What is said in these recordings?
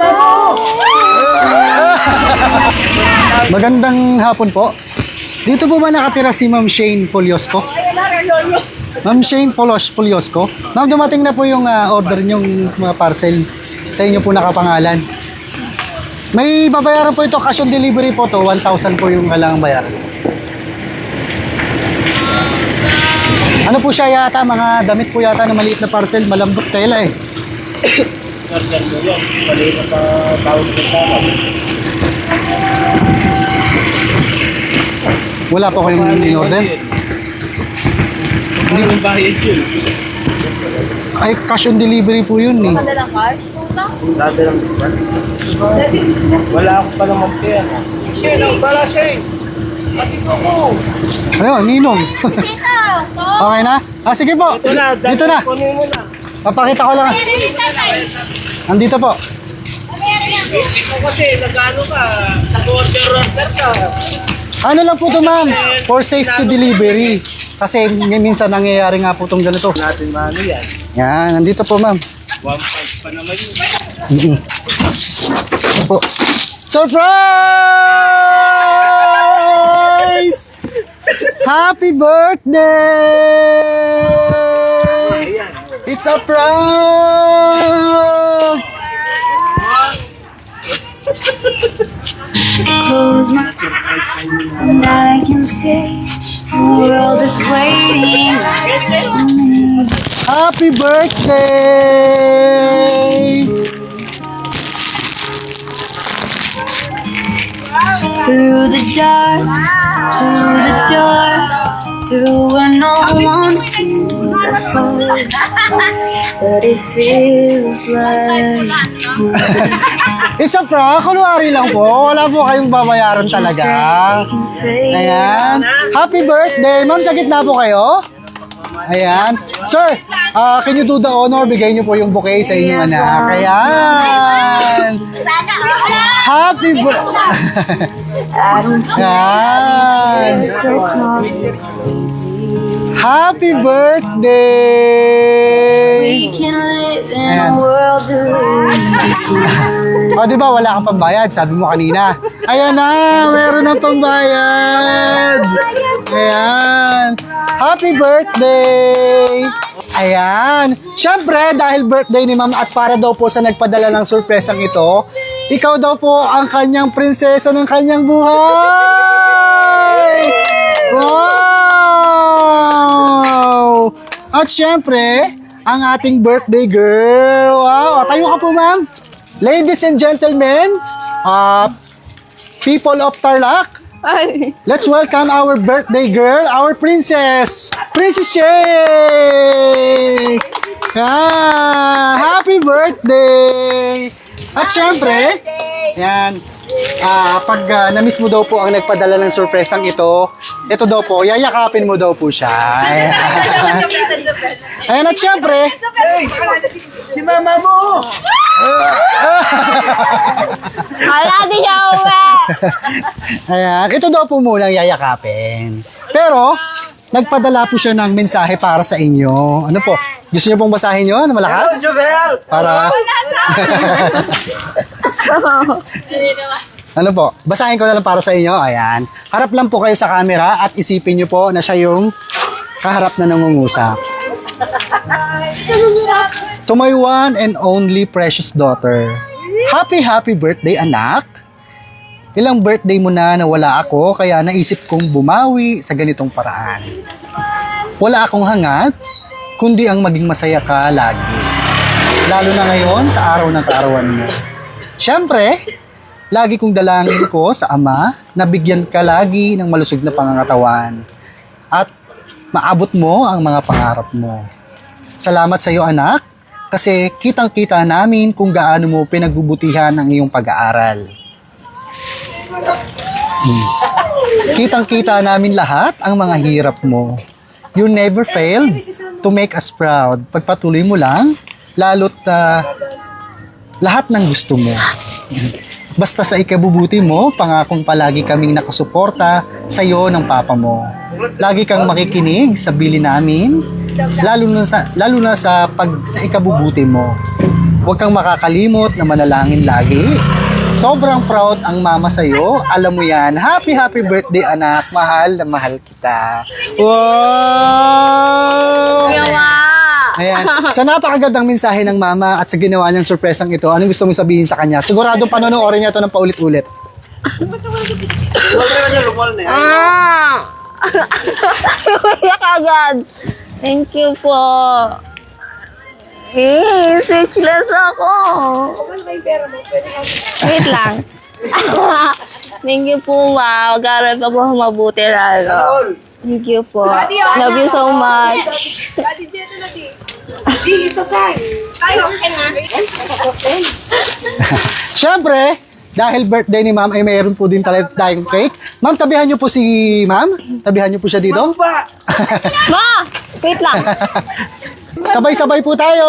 mama mo! Magandang hapon po. Dito po ba nakatira si Ma'am Shane Foliosco? Ma'am Shane Folos Foliosco? Ma'am, dumating na po yung ah, order niyong mga parcel. Sa inyo po nakapangalan. May babayaran po ito, cash on delivery po to. 1,000 po yung kailangang bayaran. Ano po siya yata? Mga damit po yata na maliit na parcel. Malambot tela eh. Order mo yun. Pali na pa tawag ko sa Wala po kayong in-order. Hindi mo bayad yun. Ay, cash on delivery po yun eh. Madalang cars? Puta. Dati lang discount. Wala ako pa naman pera. Sino? Bala Shane! Pati ko ko! Ayun, ninong. Sige na. Okay na? Ah, sige po. Ito na. Dito na. Papakita ko lang. Andito po. Ikaw kasi nag-ano ka. Nag-order-order ka. Ano lang po to ma'am? For safety delivery. Kasi min- minsan nangyayari nga po itong ganito. Natin maano yan. Yan, nandito po ma'am. 1.5 pa naman yun. Ito po. Surprise! Happy birthday! It's a prank! Close my eyes and I can see the world is waiting for me. Happy birthday! Through the dark, through the door, through where no one's beautiful, but it feels like It's a prank. Kunwari lang po. Wala po kayong babayaran talaga. Ayan. Happy birthday. Ma'am, sa gitna po kayo. Ayan. Sir, ah, can you do the honor? Bigay niyo po yung bouquet sa inyong anak. Ayan. Happy birthday. Ayan. Happy birthday. We can live in Ayan. a world of illusion. O, di ba wala kang pambayad? Sabi mo kanina. Ayan na, meron ng pambayad. Ayan. Happy birthday! Ayan. Siyempre, dahil birthday ni ma'am at para daw po sa nagpadala ng sorpresang ito, ikaw daw po ang kanyang prinsesa ng kanyang buhay! Wow! At siyempre, ang ating birthday girl. Wow! Tayo ka po, ma'am. Ladies and gentlemen, uh, people of Tarlac, Ay. let's welcome our birthday girl, our princess, Princess Shay! Ah, happy birthday! At syempre, yan, ah, pag ah, na-miss mo daw po ang nagpadala ng sorpresang ito, ito daw po, yayakapin mo daw po siya. Ayan. Ayan, at syempre, Hey! Si mama mo! Wala di siya uwi. Ayan, ito daw po muna ang yayakapin. Pero, nagpadala po siya ng mensahe para sa inyo. Ano po? Gusto niyo pong basahin yun? Hello, Malakas? Jovel! Para... ano po? Basahin ko na lang para sa inyo. Ayan. Harap lang po kayo sa camera at isipin niyo po na siya yung kaharap na nangungusap. To my one and only precious daughter. Happy, happy birthday, anak. Ilang birthday mo na nawala ako, kaya naisip kong bumawi sa ganitong paraan. Wala akong hangat, kundi ang maging masaya ka lagi. Lalo na ngayon sa araw ng kaarawan mo. Siyempre, lagi kong dalangin ko sa Ama na bigyan ka lagi ng malusog na pangangatawan at maabot mo ang mga pangarap mo. Salamat sa iyo anak kasi kitang-kita namin kung gaano mo pinagbubutihan ang iyong pag-aaral. Hmm. Kitang-kita namin lahat ang mga hirap mo. You never failed to make us proud. Pagpatuloy mo lang, lalo't ah, lahat ng gusto mo. Basta sa ikabubuti mo, pangakong palagi kaming nakasuporta sa iyo ng papa mo. Lagi kang makikinig sa bili namin, lalo na sa lalo na sa pag sa ikabubuti mo. huwag kang makakalimot na manalangin lagi. Sobrang proud ang mama sa'yo. Alam mo yan. Happy, happy birthday, anak. Mahal na mahal kita. Wow! Yawa! Ayan. Sa napakagandang mensahe ng mama at sa ginawa niyang sorpresang ito, anong gusto mong sabihin sa kanya? Siguradong panonoorin niya ito ng paulit-ulit. Ah! Umiyak agad. Thank you po. Eh, speechless ako. Wait lang. Thank you po, ma. Mag-aaral ka po mabuti lalo. Thank you po. Love you so much. Siyempre, dahil birthday ni ma'am ay mayroon po din talaga tayong cake. Ma'am, tabihan niyo po si ma'am. Tabihan niyo po siya dito. ba? Ma! Wait lang. Sabay-sabay po tayo.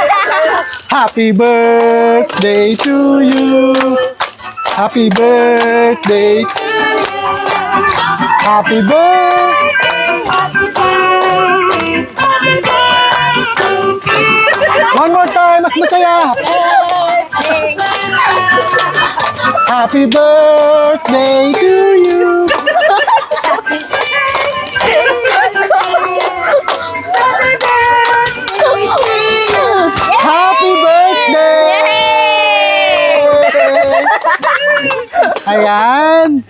Happy birthday to you. Happy birthday. Happy birthday. One more time, mas masaya. Happy birthday to you. Happy birthday! Ayan.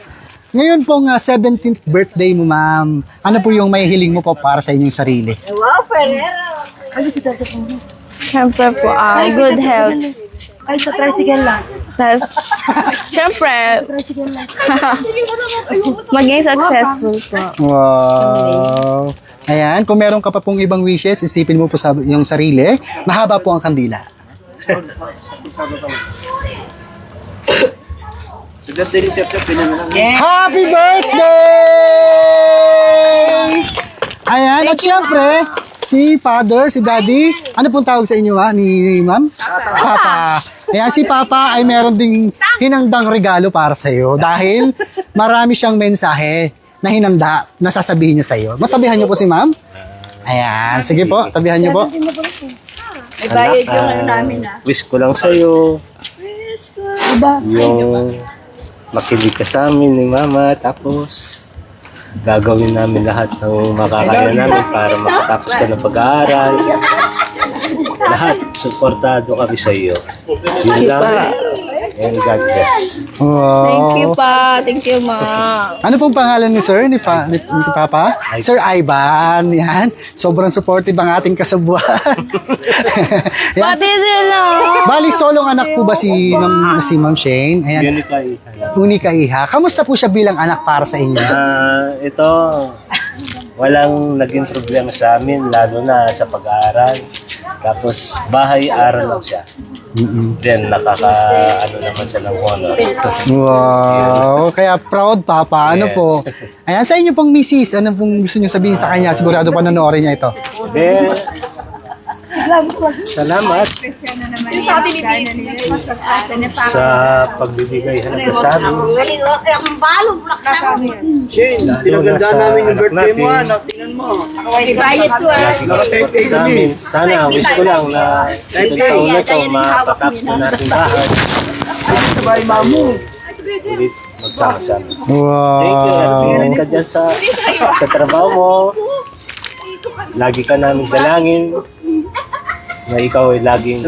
Ngayon pong ah, 17th birthday mo, ma'am. Ano po yung may hiling mo po para sa inyong sarili? Siyempre po, ah, good health. Ay, sa tricycle lang. Tapos, siyempre, maging successful po. Wow. Ayan, kung meron ka pa pong ibang wishes, isipin mo po sa yung sarili. Mahaba po ang kandila. Happy birthday! Ayan, at syempre, si Father, si Daddy, ano pong tawag sa inyo ha, ni Ma'am? Papa. Ayan, si Papa ay meron ding hinandang regalo para sa iyo dahil marami siyang mensahe na hinanda na sasabihin niya sa iyo. Matabihan niyo po si Ma'am? Ayan, sige po, tabihan niyo po. Bayad yung ano namin ah. Wish ko lang sa'yo. Yung makinig ka sa amin ni Mama. Tapos, gagawin namin lahat ng makakaya namin para makatapos ka ng pag-aaral. Suportado kami sa iyo. Yun lang. And God bless. Wow. Thank you pa. Thank you, ma. Ano pong pangalan ni Sir, ni, pa, ni, ni Papa? Sir Ivan, yan. Sobrang supportive ang ating kasabuan. yan. Pati sila. Bali, solong anak po ba si Ma'am, si Ma'am Shane? Ayan, Yun ikaw. unika iha. Kamusta po siya bilang anak para sa inyo? Ah, ito, walang naging problema sa amin, lalo na sa pag-aaral. Tapos, bahay-aral lang siya. Then, nakaka, ano naman siya ng honor. Wow, kaya proud Papa. Ano Yes. po? Ayan, sa inyo pong misis, ano pong gusto niyo sabihin sa kanya? Sigurado panonoorin niya ito. Then, salamat sa pagbibigay halaga sa amin. Shane, pinagandaan namin yung birthday mo ah. Tingnan mo. Bayad to ah. Sa amin. Sana, wish ko lang na itong taon na ito, makatapos na natin bahay. Sabay mamu. Ulit magkakasama. Thank you. Wow. Ingat ka dyan sa, sa trabaho mo. Lagi ka namin dalangin na ikaw ay laging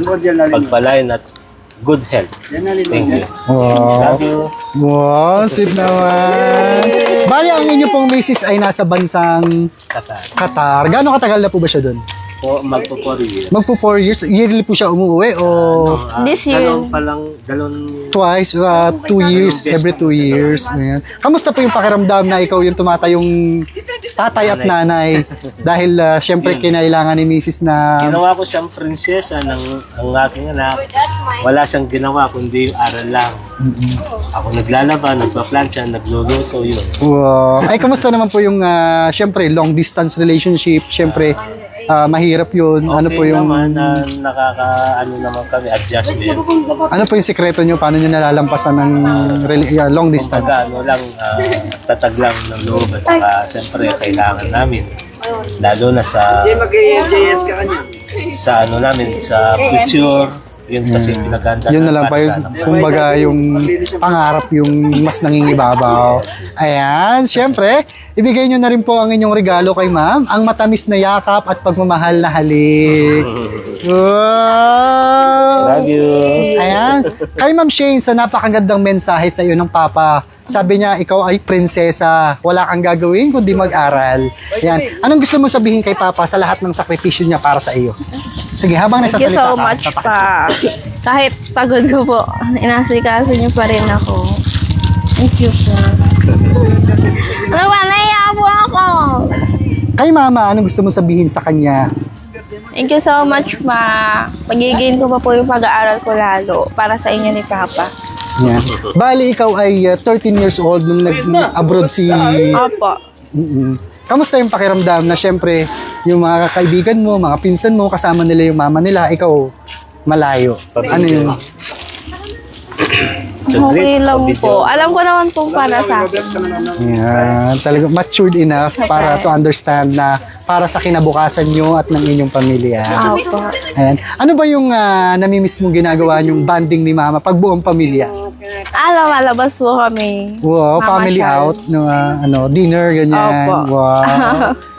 pagpalain at good health. Thank you. Wow. Love you. Wow, sweet naman. Bali, ang inyo pong misis ay nasa bansang Kata. Qatar. Gano'ng katagal na po ba siya doon? Po, magpo 4 years. Magpo 4 years. Yearly po siya umuwi o Ah, This year. Dalawang pa lang, dalawang twice, uh, two years, every two years. Ayan. Kamusta po yung pakiramdam na ikaw yung tumatayong tatay at nanay? Dahil uh, syempre kinailangan ni Mrs. na... Ginawa ko siyang prinsesa ng ang aking anak. Wala siyang ginawa kundi yung aral lang. Ako naglalaba, nagpa-plancha, nagluluto yun. Wow. Ay, kamusta naman po yung, uh, syempre, long distance relationship? Syempre, uh, mahirap yun. ano po yung... naman na nakaka ano naman kami adjustment. Ano po yung sikreto nyo? Paano nyo nalalampasan ng rela- uh, long Kumbaga distance? ano lang ah, tatag lang ng loob at saka siyempre kailangan namin lalo na sa Hindi mag-JS ka kanya. sa ano namin, sa future. Yun kasi yung pinaganda Yun na lang pa anak. kumbaga yung pangarap yung mas nangingibabaw. Ayan, syempre, ibigay nyo na rin po ang inyong regalo kay ma'am, ang matamis na yakap at pagmamahal na halik. Wow! Love you. Ayan, kay ma'am Shane, sa napakagandang mensahe sa iyo ng papa, sabi niya, ikaw ay prinsesa, wala kang gagawin kundi mag-aral. Ayan, anong gusto mo sabihin kay papa sa lahat ng sakripisyo niya para sa iyo? Sige, habang Thank you nagsasalita so ka, much tatakot. pa. Kahit pagod ko po, inasikaso niyo pa rin ako. Thank you po. Ano ba? Naiya po ako. Kay mama, anong gusto mo sabihin sa kanya? Thank you so much, ma. Pagiging ko pa po yung pag-aaral ko lalo para sa inyo ni Papa. Yan. Bali, ikaw ay uh, 13 years old nung nag-abroad si... Opo. Mm-mm. Kamusta yung pakiramdam na syempre, yung mga kaibigan mo, mga pinsan mo, kasama nila yung mama nila, ikaw malayo. Ano yun? Okay lang po. Alam ko naman po para sa akin. Yan. Talaga matured enough para to understand na para sa kinabukasan nyo at ng inyong pamilya. Opo. Ayan. Ano ba yung uh, namimiss mong ginagawa yung banding ni mama pag buong pamilya? Alam, malabas po kami. Wow, Mama family Shal. out, no, ah, ano, dinner, ganyan. Opo. Wow.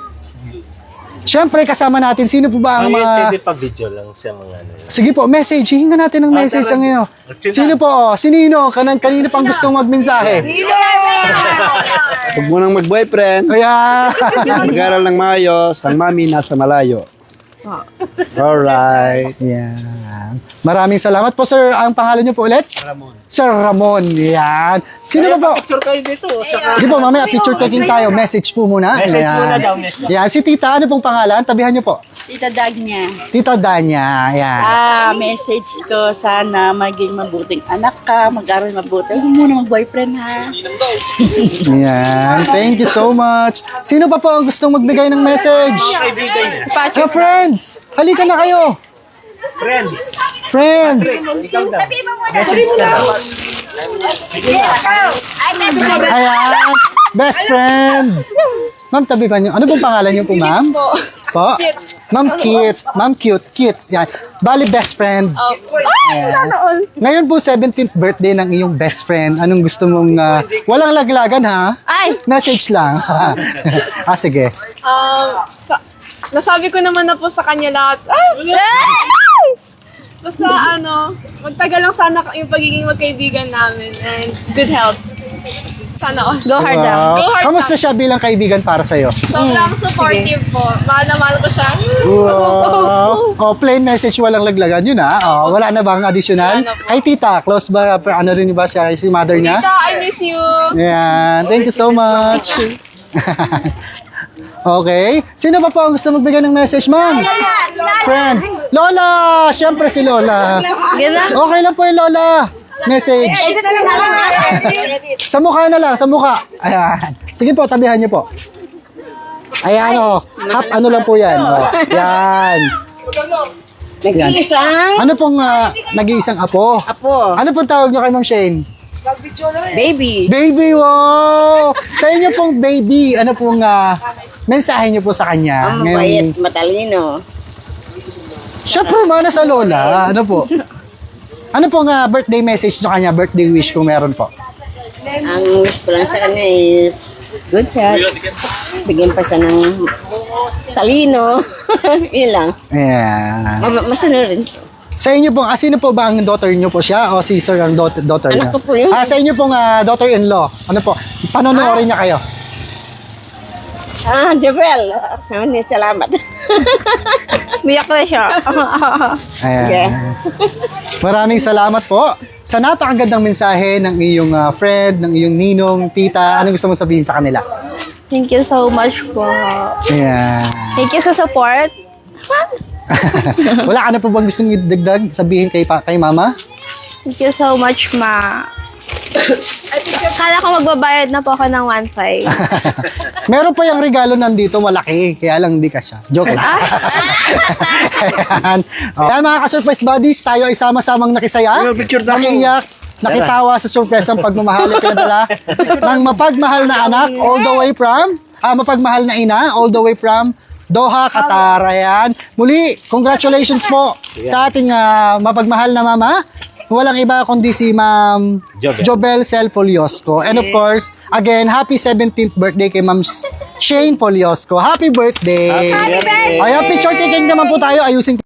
Siyempre, kasama natin, sino po ba ang Ngayon, mga... pwede pa video lang siya mga ano. Sige po, message. Hinga natin ng message ang ino. Sino po? Sinino? Kanan, kanino pang gustong magmensahe? Huwag mo nang mag-boyfriend. Kaya, Mag-aral ng maayos. Ang mami nasa malayo. Alright. yan. Maraming salamat po, sir. Ang pangalan niyo po ulit? Ramon. Sir Ramon. Yan. Sino ba po? Picture kayo dito. Saka, Di po, mamaya picture taking tayo. Message po muna. Message Yan. muna daw, message. Yan, si tita, ano pong pangalan? Tabihan niyo po. Tita Dagnya. Tita Danya. Yan. Ah, message ko, sana maging mabuting anak ka, mag-aral mabuti. Huwag mo muna mag-boyfriend ha. Yan. Thank you so much. Sino pa po ang gustong magbigay ng message? kaibigan niya. Ka friends, halika na kayo. Friends. Friends. Ikaw daw. Message ka. Ayan. Best friend. Ma'am, tabi ba niyo? Ano pong pangalan niyo po, ma'am? Po. Po? Ma'am Kit. Ma'am Cute. Kit. Yan. Bali, best friend. Ayan. Ngayon po, 17th birthday ng iyong best friend. Anong gusto mong... ah, walang laglagan, ha? Ay! Message lang. ah, sige. Um, sa, nasabi ko naman na po sa kanya lahat. Ay! Basta ano, magtagal lang sana yung pagiging magkaibigan namin and good health. Sana all. Go hard lang. Wow. Go hard Kamusta siya bilang kaibigan para sa'yo? Sobrang supportive po. Mahal na mahal ko siya. Wow. Oh, plain message walang laglagan yun ha. Oh, wala na bang additional? Wala na po. Ay tita, close ba ano rin ba siya si mother niya? Tita, I miss you. Yan. Thank you so much. okay. Sino pa po ang gusto magbigay ng message, ma'am? Friends. Lola! Siyempre si Lola. Okay lang po yung Lola. Message. Sa mukha na lang, sa mukha. Ayan. Sige po, tabihan niyo po. Ayan o. Half ano lang po yan. O. Yan. Nag-iisang? Ano pong ah, nag-iisang apo? Apo, Ano pong tawag niyo kay Ma'am Shane? baby. Baby, wow! Sa inyo pong baby, ano pong ah, mensahe niyo po sa kanya? Ang mabait, matalino. Siyempre, mana sa lola. Ano po? Ano pong ah, birthday message niyo kanya? Birthday wish kung meron po. Ang wish ko lang sa kanya is good health. Bigyan pa siya ng talino. Yun lang. Ayan. Ma- masunod rin. Sa inyo pong, ah, sino po ba ang daughter niyo po siya o si sir ang daughter, daughter niya? Anak ko po yun. Ah, sa inyo pong ah, daughter-in-law. Ano po? Panonoodin niya kayo. Ah, Jebel. Maraming salamat. Biyak na siya. Ayan. Okay. Maraming salamat po sa napakagandang mensahe ng iyong ah, friend, ng iyong ninong, tita. Ano gusto mong sabihin sa kanila? Thank you so much po. Ayan. Thank you sa support. Wala ka na po bang gustong idagdag, sabihin kay, pa, kay mama? Thank you so much, ma. Kala ko magbabayad na po ako ng 1.5. Meron pa yung regalo nandito, malaki. Kaya lang hindi ka siya. Joke lang. Ayan. Oh. Kaya mga ka-surprise buddies, tayo ay sama-samang nakisaya. Picture na. Nakiiyak. Nakitawa sa surprise ang pagmamahal at pinadala ng mapagmahal na anak all the way from, ah, mapagmahal na ina all the way from Doha, Qatar. Ayan. Muli, congratulations po sa ating ah, mapagmahal na mama. Walang iba kundi si Ma'am Jobel. Jobel Cel Poliosco. And of course, again, happy 17th birthday kay Ma'am Shane Poliosco. Happy birthday! Happy birthday! Ayan, picture taking naman po tayo. Ayusin